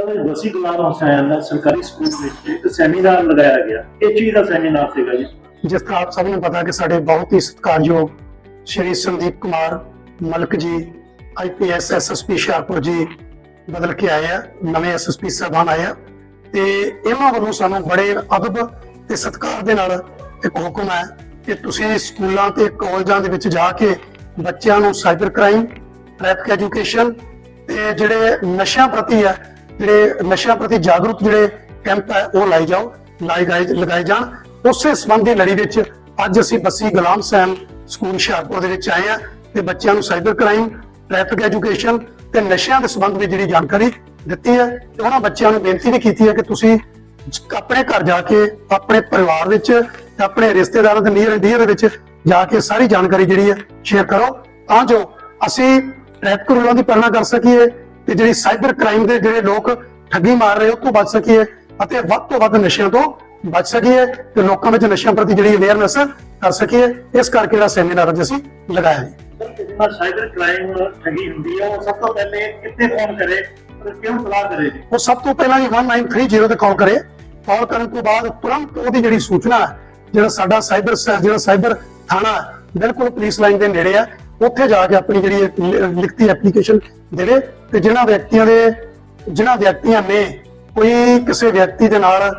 Sir ਵਸੀ ਗੁਲਾਮ ਹੁਸੈਨ ਦਾ ਸਰਕਾਰੀ school ਵਿੱਚ ਇੱਕ ਸੈਮੀਨਾਰ ਲਗਾਇਆ ਗਿਆ। ਇਹ ਚੀਜ਼ ਦਾ ਸੈਮੀਨਾਰ ਸੀਗਾ ਜੀ। ਜਿਸ ਤਰ੍ਹਾਂ ਆਪ ਸਭ ਨੂੰ ਪਤਾ ਕਿ ਸਾਡੇ ਬਹੁਤ ਹੀ ਸਤਿਕਾਰਯੋਗ ਸ਼੍ਰੀ ਸੰਦੀਪ ਕੁਮਾਰ ਮਲਕ ਜੀ ਆਈਪੀਐਸ ਐਸਐਸਪੀ ਹੁਸ਼ਿਆਰਪੁਰ ਜੀ ਬਦਲ ਕੇ ਆਏ ਆ, ਨਵੇਂ ਐਸਐਸਪੀ ਸਾਹਿਬਾਨ ਆਏ ਆ। ਤੇ ਇਹਨਾਂ ਵੱਲੋਂ ਸਾਨੂੰ ਬੜੇ ਅਦਬ ਤੇ ਸਤਿਕਾਰ ਦੇ ਨਾਲ ਇੱਕ ਹੁਕਮ ਹੈ ਕਿ ਤੁਸੀਂ ਸਕੂਲਾਂ ਤੇ ਕਾਲਜਾਂ ਦੇ ਵਿੱਚ ਜਾ ਕੇ ਬੱਚਿਆਂ ਨੂੰ ਸਾਈਬਰ ਕ੍ਰਾਈਮ ਟ੍ਰੈਫਿਕ ਐਜੂਕੇਸ਼ਨ ਤੇ ਜਿਹੜੇ ਨਸ਼ਿਆਂ ਪ੍ਰਤੀ ਹੈ ਜਿਹੜੇ ਨਸ਼ਿਆਂ ਪ੍ਰਤੀ ਜਾਗਰੂਕ ਜਿਹੜੇ ਕੈਂਪ ਹੈ, ਉਹ ਲਾਏ ਜਾਓ, ਲਾਏ ਗਏ, ਲਗਾਏ ਜਾਣ। ਉਸੇ ਸੰਬੰਧੀ ਲੜੀ ਵਿੱਚ ਅੱਜ ਅਸੀਂ ਬੱਸੀ ਗੁਲਾਮ ਸੈਨ ਸਕੂਲ ਹੁਸ਼ਿਆਰਪੁਰ ਦੇ ਵਿੱਚ ਆਏ ਆ ਤੇ ਬੱਚਿਆਂ ਨੂੰ ਸਾਈਬਰ ਕ੍ਰਾਈਮ, ਟ੍ਰੈਫਿਕ ਐਜੂਕੇਸ਼ਨ ਤੇ ਨਸ਼ਿਆਂ ਦੇ ਸੰਬੰਧ ਵਿੱਚ ਜਿਹੜੀ ਜਾਣਕਾਰੀ ਦਿੱਤੀ ਹੈ ਤੇ ਉਹਨਾਂ ਬੱਚਿਆਂ ਨੂੰ ਬੇਨਤੀ ਵੀ ਕੀਤੀ ਹੈ ਕਿ ਤੁਸੀਂ ਆਪਣੇ ਘਰ ਜਾ ਕੇ, ਆਪਣੇ ਪਰਿਵਾਰ ਵਿੱਚ ਤੇ ਆਪਣੇ ਰਿਸ਼ਤੇਦਾਰਾਂ ਦੇ ਨੀਅਰ ਡੀਅਰ ਵਿੱਚ ਜਾ ਕੇ ਸਾਰੀ ਜਾਣਕਾਰੀ ਜਿਹੜੀ ਹੈ ਸ਼ੇਅਰ ਕਰੋ। ਤਾਂ ਜੋ ਅਸੀਂ ਟ੍ਰੈਫਿਕ ਰੂਲਾਂ ਦੀ ਪਾਲਣਾ ਕਰ ਸਕੀਏ ਤੇ ਜਿਹੜੀ ਸਾਈਬਰ ਕ੍ਰਾਈਮ ਦੇ ਜਿਹੜੇ ਲੋਕ ਠੱਗੀ ਮਾਰ ਰਹੇ ਉਹ ਤੋਂ ਬਚ ਸਕੀਏ ਅਤੇ ਵੱਧ ਤੋਂ ਵੱਧ ਨਸ਼ਿਆਂ ਤੋਂ ਬਚ ਸਕੀਏ ਤੇ ਲੋਕਾਂ ਵਿੱਚ ਨਸ਼ਿਆਂ ਪ੍ਰਤੀ ਜਿਹੜੀ ਅਵੇਅਰਨੈਸ ਕਰ ਸਕੀਏ ਇਸ ਕਰਕੇ ਜਿਹੜਾ ਸੈਮੀਨਾਰ ਅੱਜ ਅਸੀਂ ਲਗਾਇਆ ਨਾਲ ਸਾਈਬਰ ਕ੍ਰਾਈਮ ਠੱਗੀ ਹੁੰਦੀ ਹੈ ਉਹ ਸਭ ਤੋਂ ਪਹਿਲੇ ਕਿੱਥੇ ਫੋਨ ਕਰੇ ਤੇ ਕਿਉਂ ਸਲਾਹ ਕਰੇ? ਜੀ ਉਹ ਸਭ ਤੋਂ ਪਹਿਲਾਂ ਹੀ 1930 ਤੇ ਕਾਲ ਕਰੇ। ਕਾਲ ਕਰਨ ਤੋਂ ਬਾਅਦ ਤੁਰੰਤ ਉਹਦੀ ਜਿਹੜੀ ਸੂਚਨਾ ਜਿਹੜਾ ਸਾਡਾ ਸਾਈਬਰ ਜਿਹੜਾ ਸਾਈਬਰ ਥਾਣਾ ਬਿਲਕੁਲ ਪੁਲਿਸ ਲਾਈਨ ਦੇ ਨੇੜੇ ਆ ਉੱਥੇ ਜਾ ਕੇ ਆਪਣੀ ਜਿਹੜੀ ਲਿਖਤੀ ਐਪਲੀਕੇਸ਼ਨ ਦੇਵੇ ਤੇ ਜਿਨ੍ਹਾਂ ਵਿਅਕਤੀਆਂ ਦੇ ਜਿਨ੍ਹਾਂ ਵਿਅਕਤੀਆਂ ਨੇ ਕੋਈ ਕਿਸੇ ਵਿਅਕਤੀ ਦੇ ਨਾਲ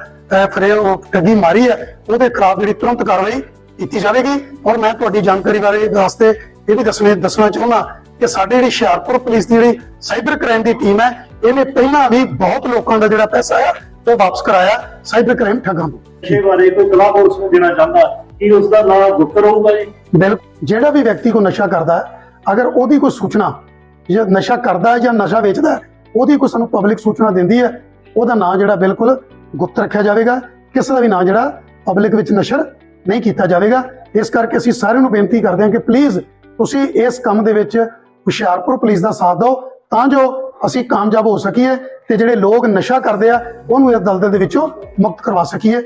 ਫਰੇ ਠੱਗੀ ਮਾਰੀ ਹੈ, ਉਹਦੇ ਖਿਲਾਫ ਜਿਹੜੀ ਤੁਰੰਤ ਕਾਰਵਾਈ ਕੀਤੀ ਜਾਵੇਗੀ। ਔਰ ਮੈਂ ਤੁਹਾਡੀ ਜਾਣਕਾਰੀ ਬਾਰੇ ਵਾਸਤੇ ਇਹ ਵੀ ਦੱਸਣੇ, ਦੱਸਣਾ ਚਾਹੁੰਦਾ ਕਿ ਸਾਡੇ ਜਿਹੜੀ ਹੁਸ਼ਿਆਰਪੁਰ ਪੁਲਿਸ ਦੀ ਜਿਹੜੀ ਸਾਈਬਰ ਕ੍ਰਾਈਮ ਦੀ ਟੀਮ ਹੈ, ਇਹਨੇ ਪਹਿਲਾਂ ਵੀ ਬਹੁਤ ਲੋਕਾਂ ਦਾ ਜਿਹੜਾ ਪੈਸਾ ਆ ਉਹ ਵਾਪਸ ਕਰਾਇਆ ਸਾਈਬਰ ਕ੍ਰਾਈਮ ਠੱਗਾਂ ਤੋਂ। ਨਸ਼ੇ ਬਾਰੇ ਕੋਈ ਕਲਾ ਕੋਰਸ ਨੂੰ ਦੇਣਾ ਚਾਹੁੰਦਾ? ਕੀ ਉਸ ਦਾ ਨਾਮ ਗੁਪਤ ਰਹੂਗਾ ਜੀ? ਬਿਲਕੁਲ ਜਿਹੜਾ ਵੀ ਵਿਅਕਤੀ ਕੋ ਨਸ਼ਾ ਕਰਦਾ ਹੈ, ਅਗਰ ਉਹਦੀ ਕੋਈ ਸੂਚਨਾ ਜਾਂ ਨਸ਼ਾ ਕਰਦਾ ਹੈ ਜਾਂ ਨਸ਼ਾ ਵੇਚਦਾ ਹੈ, ਉਹਦੀ ਕੋਈ ਸਾਨੂੰ ਪਬਲਿਕ ਸੂਚਨਾ ਦਿੰਦੀ ਹੈ, ਉਹਦਾ ਨਾਂ ਜਿਹੜਾ ਬਿਲਕੁਲ ਗੁਪਤ ਰੱਖਿਆ ਜਾਵੇਗਾ। ਕਿਸੇ ਦਾ ਵੀ ਨਾਂ ਜਿਹੜਾ ਪਬਲਿਕ ਵਿੱਚ ਨਸ਼ਰ ਨਹੀਂ ਕੀਤਾ ਜਾਵੇਗਾ। ਇਸ ਕਰਕੇ ਅਸੀਂ ਸਾਰਿਆਂ ਨੂੰ ਬੇਨਤੀ ਕਰਦੇ ਹਾਂ ਕਿ ਪਲੀਜ਼ ਤੁਸੀਂ ਇਸ ਕੰਮ ਦੇ ਵਿੱਚ ਹੁਸ਼ਿਆਰਪੁਰ ਪੁਲਿਸ ਦਾ ਸਾਥ ਦਿਓ, ਤਾਂ ਜੋ ਅਸੀਂ ਕਾਮਯਾਬ ਹੋ ਸਕੀਏ ਤੇ ਜਿਹੜੇ ਲੋਕ ਨਸ਼ਾ ਕਰਦੇ ਆ, ਉਹਨੂੰ ਇਸ ਦਲਦਲ ਦੇ ਵਿੱਚੋਂ ਮੁਕਤ ਕਰਵਾ ਸਕੀਏ।